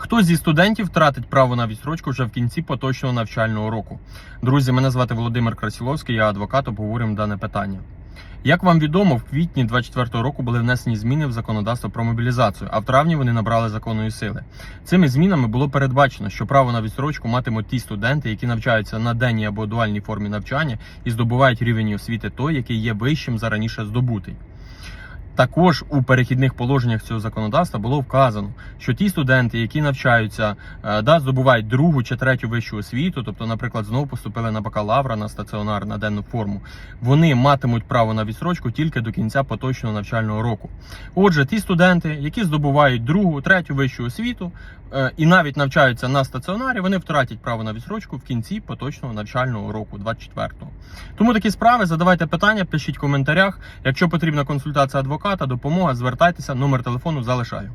Хто зі студентів втратить право на відстрочку вже в кінці поточного навчального року? Друзі, мене звати Володимир Красіловський, я адвокат, обговорюємо дане питання. Як вам відомо, в квітні 2024 року були внесені зміни в законодавство про мобілізацію, а в травні вони набрали законної сили. Цими змінами було передбачено, що право на відстрочку матимуть ті студенти, які навчаються на денній або дуальній формі навчання і здобувають рівень освіти той, який є вищим за раніше здобутий. Також у перехідних положеннях цього законодавства було вказано, що ті студенти, які навчаються, е, да, здобувають другу чи третю вищу освіту, тобто, наприклад, знову поступили на бакалавра на стаціонар на денну форму, вони матимуть право на відстрочку тільки до кінця поточного навчального року. Отже, ті студенти, які здобувають другу, третю вищу освіту е, і навіть навчаються на стаціонарі, вони втратять право на відстрочку в кінці поточного навчального року, 24-го. Тому такі справи задавайте питання, пишіть в коментарях. Якщо потрібна консультація адвоката, допомога, звертайтеся, номер телефону залишаю.